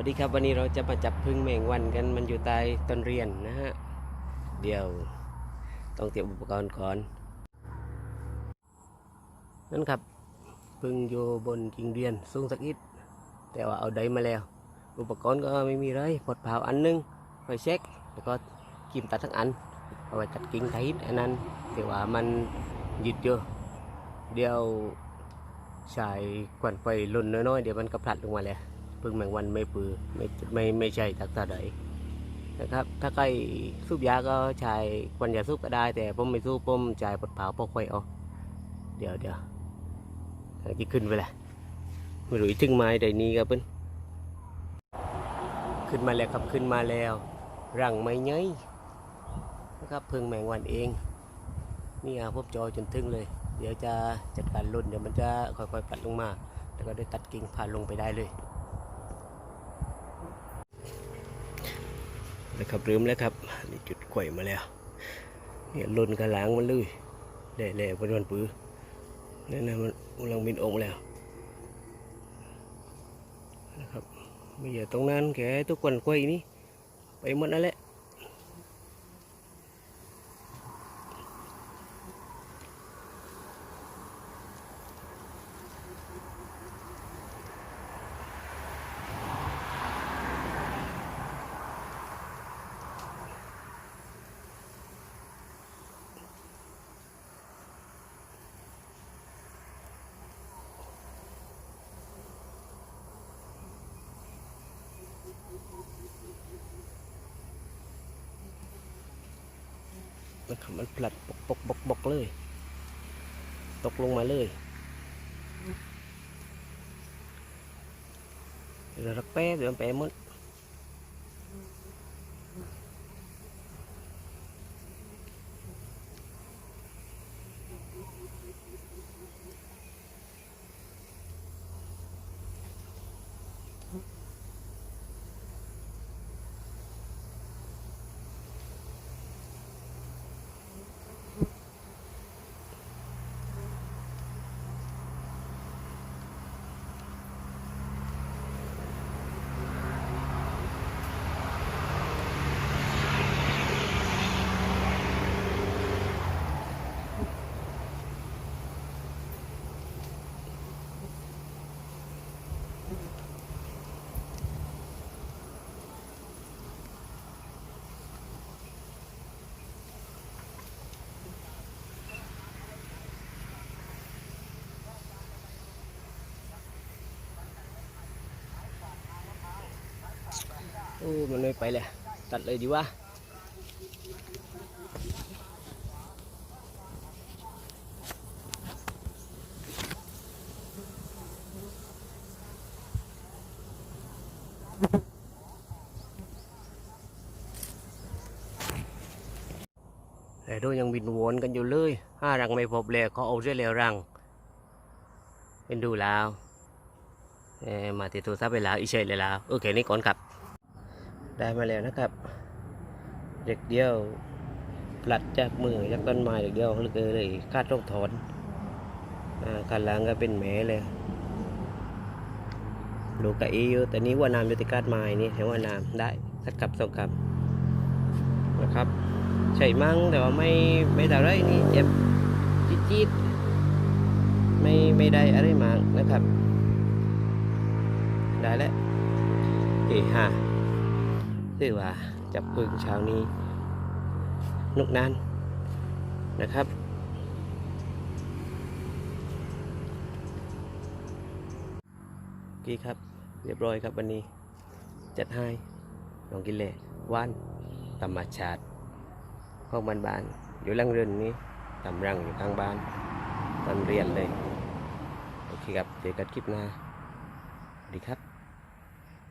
วัสดีครับวันนี้เราจะมาจับพึ่งแมงวันกันมันอยู่ใต้ต้นเรียนนะฮะเดี๋ยวต้องเตรียมอุปกรณ์ก่อนนั่นครับพึ่งอยู่บนกิ่งเรียนสูงสักอิดแต่ว่าเอาได้มาแล้ว อุปกรณ์ก็ไม่มีเลยปลดเผาอันหนึงไฟเช็คแล้วก็ครีมตัดทั้งอันเอาไว้ตัดกิ่งไทยอันนั้นแต่ว่ามันยืดเยอะเดี๋ยวใช้ควันไฟลุ่นน้อยๆเดี๋ยวมันก็พลัดลงมาเลย พึ่งแมงวันไม่ปือไม่ไม่ไม่ใช่ทักษะใดนะครับ ถ้าใครสูบยาก็ใช้ควันยาสูบก็ได้ แต่ผมไม่สูบผมใช้ปดเผาพกไฟเอาเดี๋ยวเดี๋ยวจะขึ้นไปแหละไม่รู้ถึงไม้ใดนี้ครับเพิ่นขึ้นมาแล้วครับขึ้นมาแล้วรังไม่เงยนะครับพึ่งแมงวันเองนี่อะพบจอจนถึงเลย เดี๋ยวจะจัดการลุ่นเดี๋ยวมันจะค่อยๆปัดลงมา แล้วก็ได้ตัดกิ่งผ่านลงไปได้เลย นะครับลืมแล้วครับนี่จุดไข่มาแล้วเนี่ยลนกระหล้างมันเลยแหล่ๆเป็นวันปื้อนั่นนะมันกำลังบินองค์แล้วนะครับไม่อย่าตรงนั้นแกทุกคนไข่นี่ไปหมดนั่นแหละ นะครับ มันผลัดบกบกบกบกเลย ตกลงมาเลยเดี๋ยวรักแป๊บเดี๋ยวแป๊บหมด โอ้มันไม่ไปเลยตัดเลยดีวะแต่ดูยังบินวนกันอยู่เลยห้ารังไม่พบเลยเขาเอาเรื่อยแล้วรัง เป็นดูแล้วเอ่อมาติดโทรศัพท์ไปแล้วอีเฉยเลยแล้ว โอเค นี่ก่อนครับ ได้มาแล้วนะครับ เด็กเดียวปลัดจากมือจากต้นไม้เด็กเดียวเลยเลยคาดต้องถอนอ่าการล้างก็เป็นแหมเลยลูกกะอีอยู่แต่นี้ว่าน้ำอยู่ที่คาดไม้นี่เห็นว่าน้ำได้สักกับสองกับนะครับใช่มั่งแต่ว่าไม่ไม่เท่าไรนี่เจ็บจี๊ดๆไม่ไม่ได้อะไรมากนะครับ ได้แล้วเอ้ฮะ ถือว่าจับพึ่งเช้านี้นุกนานนะครับโอเครับ เรียบร้อยครับวันนี้ จัดให้ลองกินเลยว่านธรรมชาติห้องบ้านบานๆอยู่ลังเรือนนี้ตำรังอยู่ข้างบ้านตอนเรียนเลย โอเคครับ เจอกันคลิปหน้าสวัสดีครับ